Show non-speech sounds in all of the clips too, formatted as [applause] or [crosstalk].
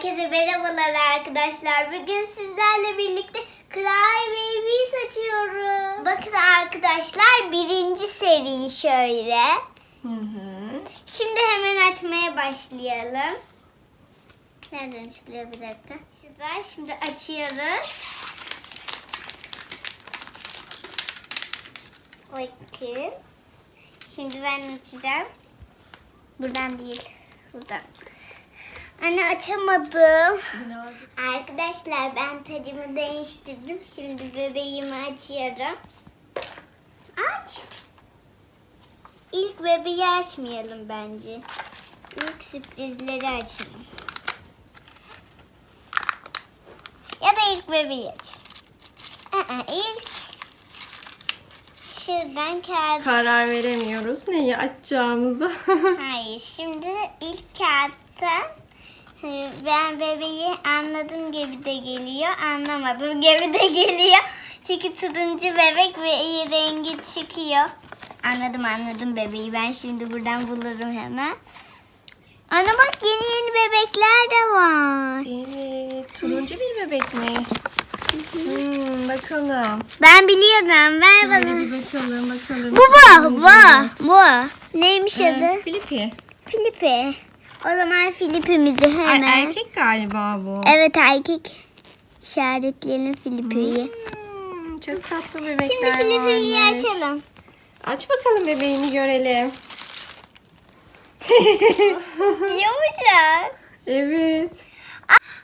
Herkese merhabalar arkadaşlar. Bugün sizlerle birlikte Cry Babies açıyoruz. Bakın arkadaşlar birinci seri şöyle. Hı hı. Şimdi hemen açmaya başlayalım. Nereden çıkıyor bir dakika. Şuradan şimdi açıyoruz. Bakın. Şimdi ben açacağım. Buradan değil. Buradan. Anne açamadım. Arkadaşlar ben tacımı değiştirdim. Şimdi bebeğimi açıyorum. Aç. İlk bebeği açmayalım bence. İlk sürprizleri açalım. Ya da ilk bebeği aç. Aa, ilk şuradan kağıt. Karar veremiyoruz neyi açacağımıza. [laughs] Hayır, şimdi ilk kağıttan ben bebeği anladım gibi de geliyor, anlamadım gibi de [laughs] geliyor. Çünkü turuncu bebek ve iyi rengi çıkıyor. Anladım anladım bebeği. Ben şimdi buradan bulurum hemen. Ana bak yeni yeni bebekler de var. evet, turuncu bir bebek mi? Hmm, bakalım. Ben biliyorum. Ver Şöyle bana. bir bakalım bakalım. Bu bu. Bu. Bu. Neymiş adı? Ee, Filipi. Filipe. O zaman Filipimizi Ay, hemen. erkek galiba bu. Evet erkek. İşaretleyelim Filipe'yi. Hmm, çok tatlı bebekler Şimdi Filipe'yi varmış. açalım. Aç bakalım bebeğini görelim. [laughs] Yumuşak. Evet.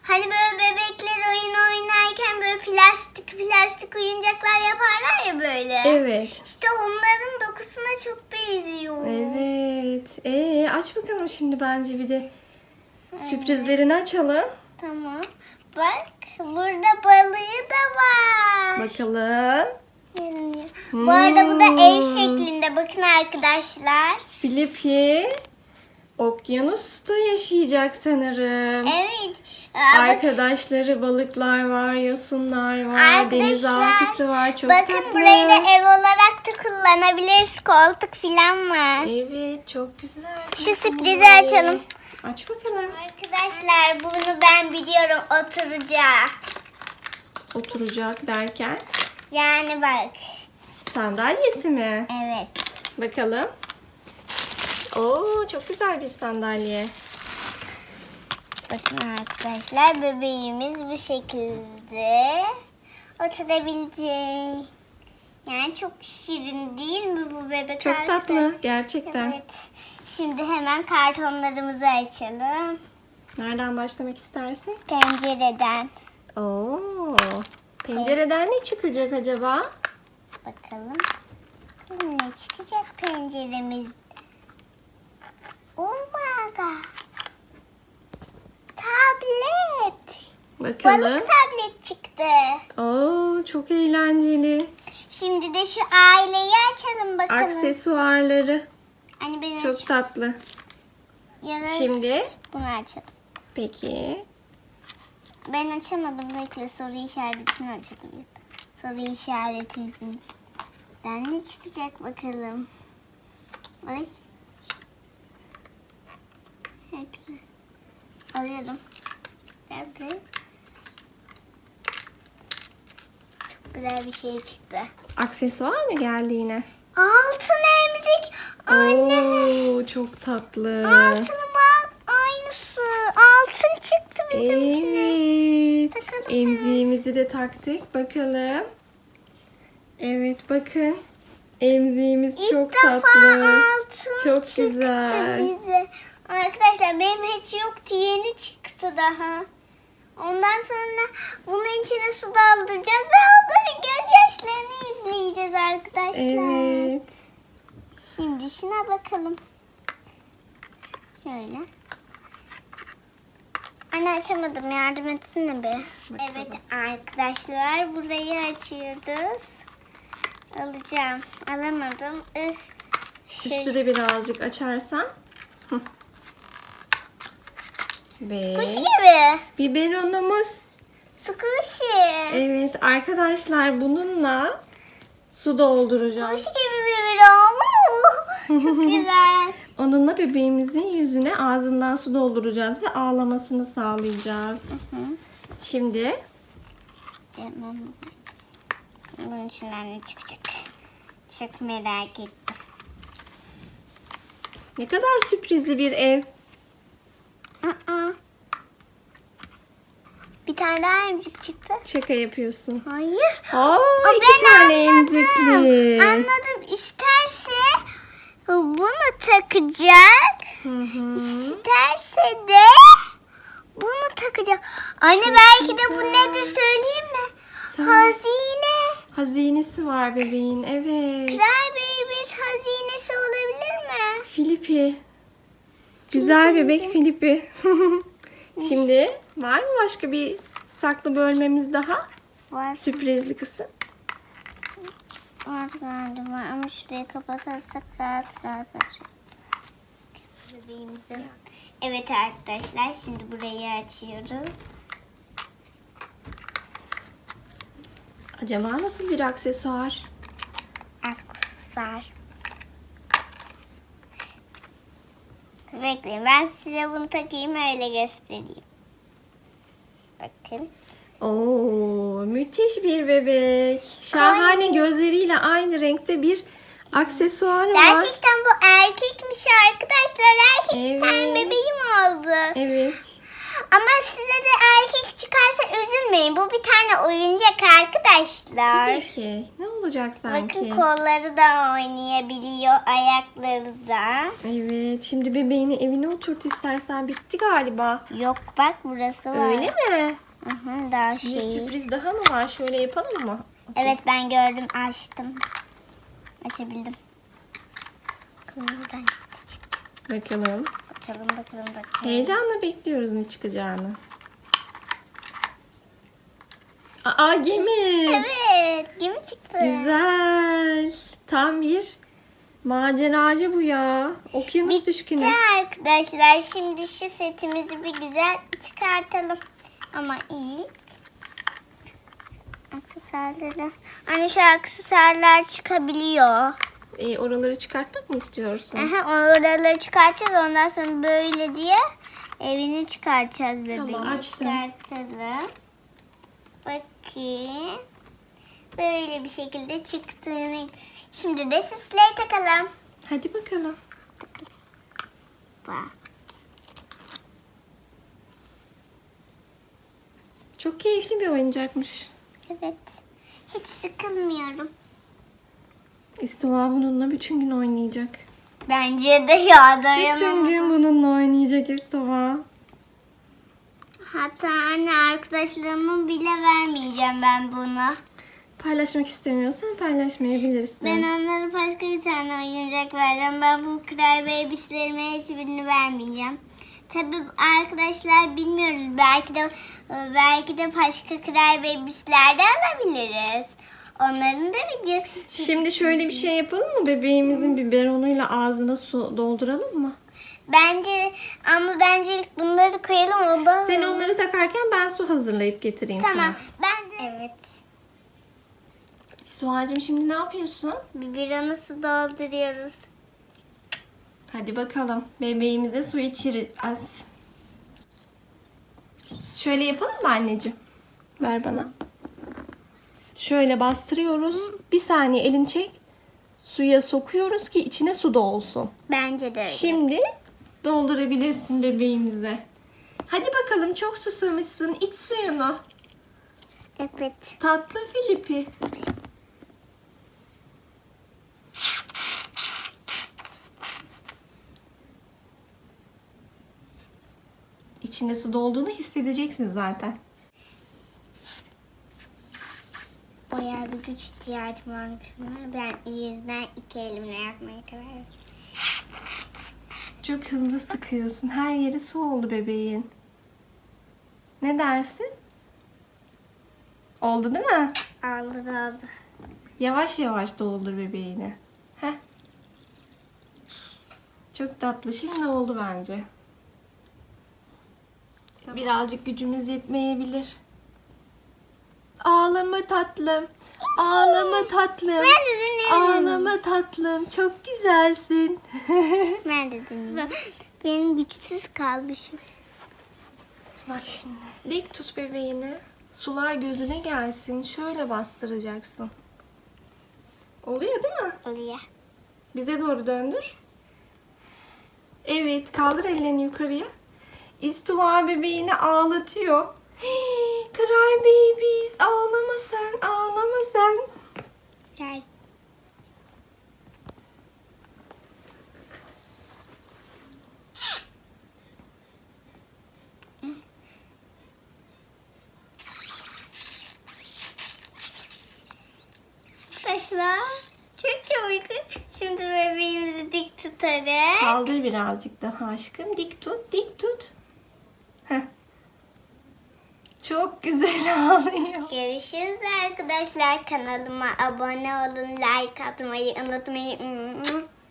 Hani böyle bebekler oyun oynarken böyle plastik plastik oyuncaklar yaparlar ya böyle. Evet. İşte onların dokusuna çok benziyor. Evet. Ee, aç bakalım şimdi bence bir de sürprizlerini açalım. Tamam. Bak burada balığı da var. Bakalım. Bu arada bu da ev Hmm. şeklinde. Bakın arkadaşlar. Filipi okyanusta yaşayacak sanırım. Evet. Bak- Arkadaşları balıklar var, yosunlar var, Arkadaşlar, altısı var. Çok Bakın tatlı. burayı da ev olarak da kullanabiliriz. Koltuk falan var. Evet, çok güzel. Şu sürprizi açalım. Aç bakalım. Arkadaşlar bunu ben biliyorum oturacak. Oturacak derken Yani bak. sandalyesi mi? Evet. Bakalım. Oo, çok güzel bir sandalye. Bakın arkadaşlar bebeğimiz bu şekilde oturabilecek. Yani çok şirin değil mi bu bebek Çok arkadaş? tatlı gerçekten. Evet. Şimdi hemen kartonlarımızı açalım. Nereden başlamak istersin? Pencereden. Oo. Pencereden ne çıkacak acaba? Bakalım. Ne çıkacak penceremiz? God. Tablet. Bakalım. Balık tablet çıktı. Oo, çok eğlenceli. Şimdi de şu aileyi açalım bakalım. Aksesuarları Hani ben çok tatlı. ya da Şimdi bunu açalım. peki Ben açamadım. Bekle soru işaretini açalım. Soru işaretimizin içinden ne çıkacak bakalım. Ay. Bekle. Alıyorum. Bekle. Çok güzel bir şey çıktı. aksesuar mı geldi yine? Altın emzik. Anne. Oo, çok tatlı. Altını bak. Aynısı. Altın çıktı bizimkine. Evet. Takalım. Emziğimizi de taktık. Bakalım. Evet bakın. Emziğimiz İlk çok defa tatlı. altın Çok çıktı güzel. bize. Arkadaşlar benim hiç yoktu. Yeni çıktı daha. Ondan sonra bunun içine su dolduracağız ve onların gözyaşlarını izleyeceğiz arkadaşlar. Evet. Şimdi şuna bakalım. Şöyle. Anne açamadım yardım etsene be. Evet arkadaşlar burayı açıyoruz. Alacağım. Alamadım. Üf. Şey, Üstü de birazcık açarsan. Ve Kuş gibi. biberonumuz. Squishy. Evet arkadaşlar bununla su dolduracağız. Kuş gibi bir video. Çok [laughs] güzel. Onunla bebeğimizin yüzüne ağzından su dolduracağız ve ağlamasını sağlayacağız. Şimdi. Bunun içinden ne çıkacak? Çok merak ettim. ne kadar sürprizli bir ev. Aa. Bir tane daha emzik çıktı. Şaka yapıyorsun. Hayır. Aa, iki ben tane anladım. emzikli. Anladım. İsterse bunu takacak. Hı hı. İsterse de bunu takacak. Anne belki de bu nedir söyleyeyim mi? Söyle. Hazine. Hazinesi var bebeğin. Evet. Cry Babies hazinesi olabilir mi? Filipi. Güzel bebek Filipi. [laughs] Şimdi var mı başka bir saklı bölmemiz daha? Var. Sürprizli kısım. Var galiba ama şurayı kapatırsak rahat rahat açılır. Bebeğimizin. Evet arkadaşlar şimdi burayı açıyoruz. Acaba nasıl bir aksesuar? Aksesuar. Bekleyin ben size bunu takayım öyle göstereyim. Bakın. Oo, müthiş bir bebek. Şahane Ay. gözleriyle aynı renkte bir aksesuar var. Gerçekten bu erkekmiş arkadaşlar. Erkek Evet. bebeğim oldu. Evet. Ama size de erkek çıkarsa üzülmeyin. Bu bir tane oyuncak arkadaşlar. Tabii ki. Ne olacak sanki? Bakın kolları da oynayabiliyor, ayakları da. Evet. Şimdi bebeğini evine oturt istersen. Bitti galiba. Yok bak burası var. Öyle mi? Aha, daha Bir şey. sürpriz daha mı var? Şöyle yapalım mı? Evet ben gördüm açtım. Açabildim. Bakalım. Bakalım bakalım bakalım. Heyecanla bekliyoruz ne çıkacağını. Aa gemi. Evet gemi çıktı. Güzel. Tam bir maceracı bu ya. Okyanus düşkünü. Bitti arkadaşlar. Şimdi şu setimizi bir güzel çıkartalım. Ama iyi. Aksesuarları. Hani şu aksesuarlar çıkabiliyor. E, oraları çıkartmak mı istiyorsun? Aha, oraları çıkartacağız. Ondan sonra böyle diye evini çıkartacağız bebeği. Tamam, açtım. Çıkartalım. Bakın. Böyle bir şekilde çıktığını. Şimdi de süsleri takalım. Hadi bakalım. Bak. Çok keyifli bir oyuncakmış. Evet. Hiç sıkılmıyorum. İstova bununla bütün gün oynayacak. Bence de ya Bütün dayanamadım. gün bununla oynayacak İstova. Hatta anne arkadaşlarımı bile vermeyeceğim ben bunu. Paylaşmak istemiyorsan paylaşmayabilirsin. Ben onlara başka bir tane oyuncak vereceğim. Ben bu Cry Babies'lerime hiçbirini vermeyeceğim. Tabii arkadaşlar bilmiyoruz. Belki de belki de başka Cry Babies'ler de alabiliriz. Onların da videosu çıktı. Şimdi şöyle bir şey yapalım mı? Bebeğimizin biberonuyla ağzına su dolduralım mı? Bence ama bence ilk bunları koyalım ondan. Sen onları takarken ben su hazırlayıp getireyim Tamam. sana. Ben de Evet. Suacığım şimdi ne yapıyorsun? Biberonu su dolduruyoruz. Hadi bakalım. Bebeğimize su içireceğiz. Şöyle yapalım mı anneciğim? Ver bana. Şöyle bastırıyoruz. Bir saniye elini çek. Suya sokuyoruz ki içine su da olsun. Bence de öyle. Şimdi doldurabilirsin bebeğimize. Hadi bakalım çok susamışsın. İç suyunu. Evet. Tatlı Filipi. İçine su dolduğunu hissedeceksin zaten. Bayağı bir güç ihtiyacım buna. Ben yüzden iki elimle yapmaya karar verdim. Çok hızlı sıkıyorsun. Her yeri su oldu bebeğin. Ne dersin? Oldu değil mi? Aldı da aldı. Yavaş yavaş doldur bebeğini. Heh. Çok tatlı. Şimdi oldu bence. Birazcık gücümüz yetmeyebilir. Ağlama tatlım. Ağlama tatlım. Ben de dinlerim. Ağlama tatlım. Çok güzelsin. [laughs] Ben de dinleyeyim. Benim güçsüz kalmışım. Bak şimdi. Dik tut bebeğini. Sular gözüne gelsin. Şöyle bastıracaksın. Oluyor değil mi? Oluyor. Bize doğru döndür. Evet, kaldır ellerini yukarıya. İstiva bebeğini ağlatıyor. Hey, Cry babies, ağlama sen, ağlama sen. Biraz Arkadaşlar çok komik. Şimdi bebeğimizi dik tutarız. Kaldır birazcık daha aşkım. Dik tut, dik tut. Heh. Çok güzel [laughs] ağlıyor. Görüşürüz arkadaşlar. Kanalıma abone olun, like atmayı unutmayın.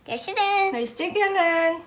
Görüşürüz. Hoşçakalın.